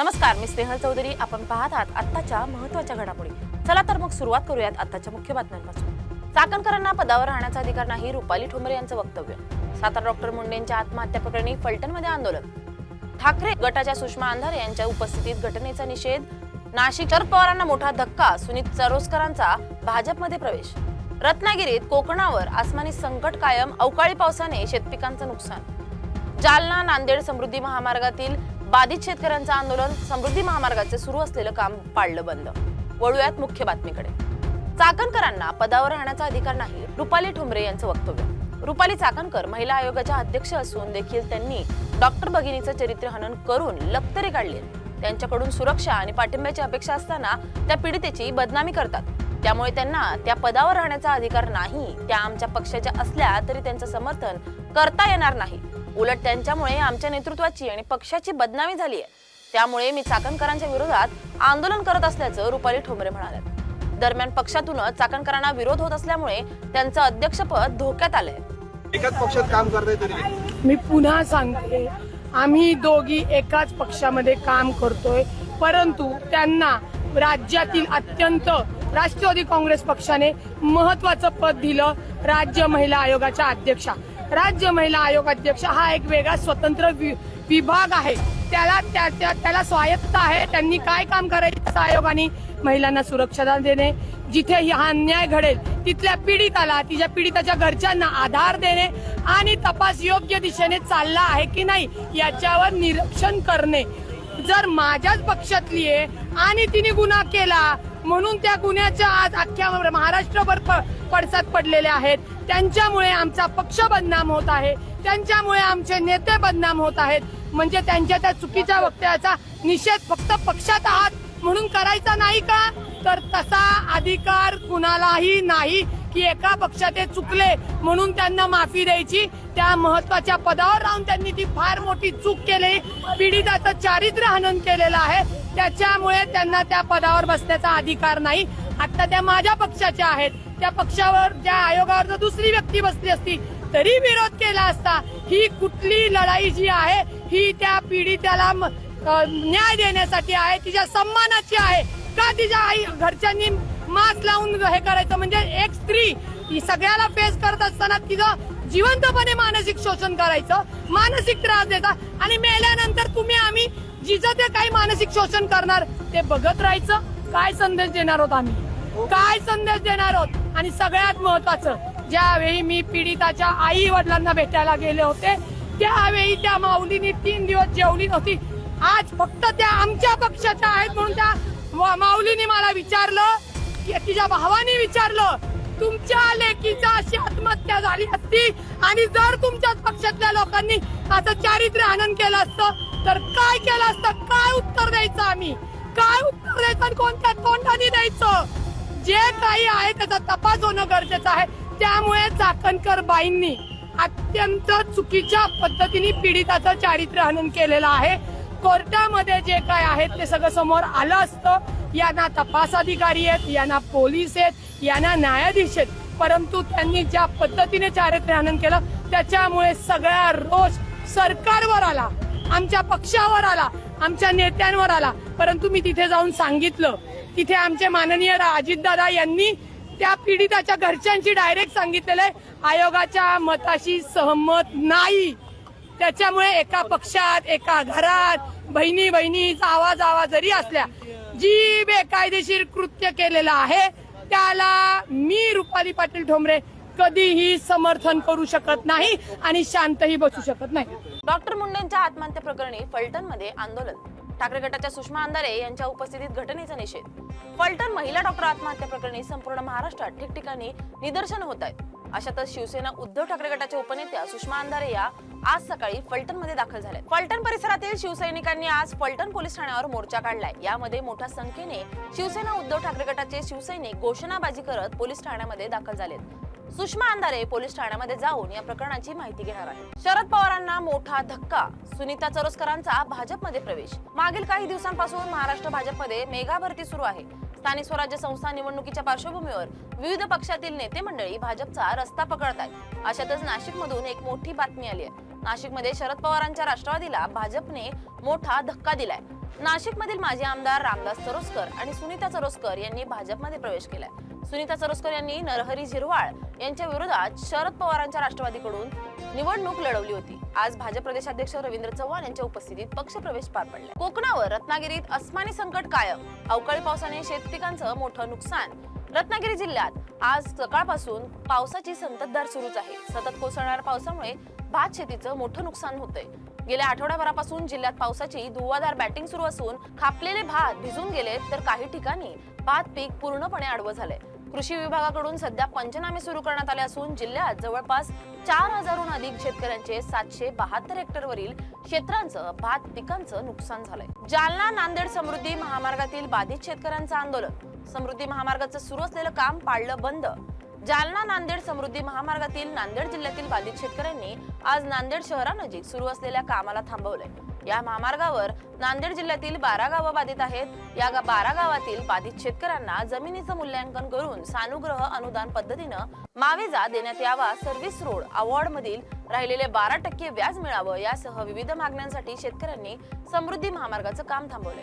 नमस्कार मी स्नेहल चौधरी. आपण पाहत आहात आत्ताच्या महत्त्वाच्या घडामोडी. चला तर मग सुरुवात करूयात आत्ताच्या मुख्य बातम्यांपासून. चाकणकरांना पदावर राहण्याचा अधिकार नाही रुपाली ठोंबरे यांचं वक्तव्य. सातारा डॉक्टर मुंडेंच्या आत्महत्या प्रकरणी फलटणमध्ये आंदोलन. ठाकरे गटाच्या सुषमा अंधारे यांच्या उपस्थितीत घटनेचा निषेध. नाशिक शरद पवारांना मोठा धक्का सुनीत चरोस्करांचा भाजपमध्ये प्रवेश. रत्नागिरीत कोकणावर आसमानी संकट कायम अवकाळी पावसाने शेतपिकांचं नुकसान. जालना नांदेड समृद्धी महामार्गातील बाधित शेतकऱ्यांचं आंदोलन समृद्धी महामार्गाचे सुरू असलेलं काम पाडलं बंद. वळूयात मुख्य बातमीकडे. चाकणकरांना पदावर राहण्याचा अधिकार नाही रुपाली ठुमरे यांचं वक्तव्य. रुपाली चाकणकर महिला आयोगाच्या अध्यक्ष असून देखील त्यांनी डॉक्टर भगिनीचं चरित्र हनन करून लक्तरे काढले त्यांच्याकडून सुरक्षा आणि पाठिंब्याची अपेक्षा असताना त्या पीडितेची बदनामी करतात. त्यामुळे त्यांना त्या पदावर राहण्याचा अधिकार नाही त्या आमच्या पक्षाच्या असल्या तरी त्यांचं समर्थन करता येणार नाही. उलट त्यांच्यामुळे आमच्या नेतृत्वाची आणि पक्षाची बदनामी झाली आहे त्यामुळे मी चाकणकरांच्या विरोधात आंदोलन करत असल्याचं रुपाली ठोंबरे म्हणाले दरम्यान पक्षातूनच चाकणकरांना विरोध होत असल्यामुळे त्यांचं अध्यक्षपद धोक्यात आलंय. एकाच पक्षात काम करताय तरी मी पुन्हा सांगते आम्ही दोघी एकाच पक्षामध्ये काम करतोय परंतु त्यांना राज्यातील अत्यंत राष्ट्रवादी काँग्रेस पक्षाने महत्वाचं पद दिलं राज्य महिला आयोगाच्या अध्यक्षा. राज्य महिला आयोग अध्यक्ष हा एक वेगळा स्वतंत्र वि- विभाग आहे. त्याला त्या त्या- त्याला स्वायत्त आहे. त्यांनी काय काम करायचं आयोगाने? महिलांना सुरक्षा देणे. जिथे हा अन्याय घडेल तिथल्या पीडिताला तिच्या पीडिताच्या घरच्यांना आधार देणे आणि तपास योग्य दिशेने चालला आहे की नाही याच्यावर निरीक्षण करणे. जर माझ्याच पक्षातली आहे आणि तिने गुन्हा केला म्हणून त्या गुन्ह्याच्या आज अख्ख्या महाराष्ट्रभर प- पडसाद पडलेले आहेत. त्यांच्यामुळे आमचा पक्ष बदनाम होत आहे. त्यांच्यामुळे आमचे नेते बदनाम होत आहेत. म्हणजे त्यांच्या त्या चुकीच्या वक्तव्याचा निषेध फक्त पक्षात आहात म्हणून करायचा नाही का? तर तसा अधिकार कुणालाही नाही की एका पक्षात ते चुकले म्हणून त्यांना माफी द्यायची. त्या महत्त्वाच्या पदावर राहून त्यांनी ती फार मोठी चूक केली. पीडिताचं चारित्र्य हनन केलेलं आहे. त्याच्यामुळे त्यांना त्या पदावर बसण्याचा अधिकार नाही. आता त्या माझ्या पक्षाच्या आहेत. त्या पक्षावर त्या आयोगावर जर दुसरी व्यक्ती बसली असती तरी विरोध केला असता ही कुठली लढाई जी आहे ही त्या पीडित्याला म- अ, न्याय देण्यासाठी आहे तिच्या सन्मानाची आहे. का तिच्या आई घरच्यांनी मास्क लावून हे करायचं? म्हणजे एक स्त्री ही सगळ्याला फेस करत असताना तिचं जिवंतपणे मानसिक शोषण करायचं मानसिक त्रास देता आणि मेल्यानंतर तुम्ही आम्ही जिचं ते काही मानसिक शोषण करणार ते बघत राहायचं. काय संदेश देणार आहोत आम्ही? काय संदेश देणार आहोत? आणि सगळ्यात महत्वाचं ज्यावेळी मी पीडिताच्या आई वडिलांना भेटायला गेले होते त्यावेळी त्या माऊलीने तीन दिवस जेवली नव्हती. आज फक्त त्या आमच्या पक्षाच्या आहेत म्हणून त्या माऊलीने मला विचारलं तिच्या भावाने विचारलं तुमच्या लेकीचा अशी आत्महत्या झाली असती आणि जर तुमच्याच पक्षातल्या लोकांनी असं चारित्र्य हनन केलं असतं तर काय केलं असतं? काय उत्तर द्यायचं आम्ही? काय उत्तर द्यायचं आणि कोणत्या तोंडाने द्यायचं? जे काही आहे त्याचा तपास होणं गरजेचं आहे. त्यामुळे चाकणकर बाईंनी अत्यंत चुकीच्या पद्धतीने पीडिताचं चारित्र्य हनन केलेलं आहे. कोर्टामध्ये जे काय आहे ते सगळं समोर आलं असतं. यांना तपास अधिकारी आहेत यांना पोलीस आहेत यांना न्यायाधीश आहेत. परंतु त्यांनी ज्या पद्धतीने चारित्र्य हनन केलं त्याच्यामुळे सगळा रोष सरकारवर आला आमच्या पक्षावर आला आमच्या नेत्यांवर आला. परंतु मी तिथे जाऊन सांगितलं तिथे आमचे माननीय अजितदादा यांनी त्या पीडिताच्या घरच्यांशी डायरेक्ट सांगितलेलं आहे आयोगाच्या मताशी सहमत नाही. त्याच्यामुळे एका पक्षात एका घरात बहिणी बहिणीचा आवाज आवाज जरी असल्या जी बेकायदेशीर कृत्य केलेलं आहे त्याला मी रुपाली पाटील ठोंबरे कधीही समर्थन करू शकत नाही आणि शांतही बसू शकत नाही. डॉक्टर मुंडेंच्या आत्महत्या प्रकरणी फलटणमध्ये आंदोलन. ठाकरे गटाच्या सुषमा अंधारे यांच्या उपस्थितीत घटनेचा निषेध. फलटण महिला डॉक्टर आत्महत्या प्रकरणी संपूर्ण महाराष्ट्रात ठिकठिकाणी निदर्शन होत आहेत. अशातच शिवसेना उद्धव ठाकरे गटाच्या उपनेत्या सुषमा अंधारे या आज सकाळी फलटणमध्ये दाखल झाल्या फलटण परिसरातील शिवसैनिकांनी आज फलटण पोलीस ठाण्यावर मोर्चा काढलाय. यामध्ये मोठ्या संख्येने शिवसेना उद्धव ठाकरे गटाचे शिवसैनिक घोषणाबाजी करत पोलीस ठाण्यामध्ये दाखल झालेत. सुषमा अंधारे पोलीस ठाण्यामध्ये जाऊन या प्रकरणाची माहिती घेणार आहे शरद पवारांना मोठा धक्का सुनीता चरोस्करांचा भाजपमध्ये प्रवेश. मागील काही दिवसांपासून महाराष्ट्र भाजपमध्ये मेगा भरती सुरू आहे. स्थानिक स्वराज्य संस्था निवडणुकीच्या पार्श्वभूमीवर विविध पक्षातील नेते मंडळी भाजपचा रस्ता पकडत आहेत अशातच नाशिक मधून एक मोठी बातमी आली आहे. नाशिकमध्ये शरद पवारांच्या राष्ट्रवादीला भाजपने मोठा धक्का दिलाय. नाशिकमधील माजी आमदार रामदास चरोस्कर आणि सुनीता चरोस्कर यांनी भाजपमध्ये प्रवेश केलाय. सुनीता चरोस्कर यांनी नरहरी झिरवाळ यांच्या विरोधात शरद पवारांच्या राष्ट्रवादीकडून निवडणूक लढवली होती. आज भाजप प्रदेशाध्यक्ष रवींद्र चव्हाण यांच्या उपस्थितीत पक्षप्रवेश पार पडला कोकणावर रत्नागिरीत अस्मानी संकट कायम. अवकाळी पावसाने शेतपिकांचं मोठं नुकसान. रत्नागिरी जिल्ह्यात आज सकाळपासून पावसाची संततधार सुरूच आहे. सतत कोसळणाऱ्या पावसामुळे भात शेतीचं मोठं नुकसान होतंय. गेल्या आठवड्याभरापासून जिल्ह्यात पावसाची धुवाधार बॅटिंग सुरू असून खापलेले भात भिजून गेले तर काही ठिकाणी भात पीक पूर्णपणे आडवं झाले कृषी विभागाकडून सध्या पंचनामे सुरू करण्यात आले असून जिल्ह्यात जवळपास चार हजारहून अधिक शेतकऱ्यांचे सातशे बहात्तर हेक्टरवरील क्षेत्रांचं भात पिकांचं नुकसान झालंय. जालना नांदेड समृद्धी महामार्गातील बाधित शेतकऱ्यांचं आंदोलन. समृद्धी महामार्गाचं सुरू असलेलं काम पाडलं बंद. जालना नांदेड समृद्धी महामार्गातील नांदेड जिल्ह्यातील बाधित शेतकऱ्यांनी आज नांदेड शहरानजीक सुरू असलेल्या कामाला थांबवलंय. या महामार्गावर नांदेड जिल्ह्यातील बारा गावं बाधित आहेत. या बारा गावातील बाधित शेतकऱ्यांना जमिनीचं मूल्यांकन करून सानुग्रह अनुदान पद्धतीनं मावेजा देण्यात यावा सर्व्हिस रोड अवॉर्ड मधील राहिलेले बारा टक्के व्याज मिळावं यासह विविध मागण्यांसाठी शेतकऱ्यांनी समृद्धी महामार्गाचं काम थांबवलंय.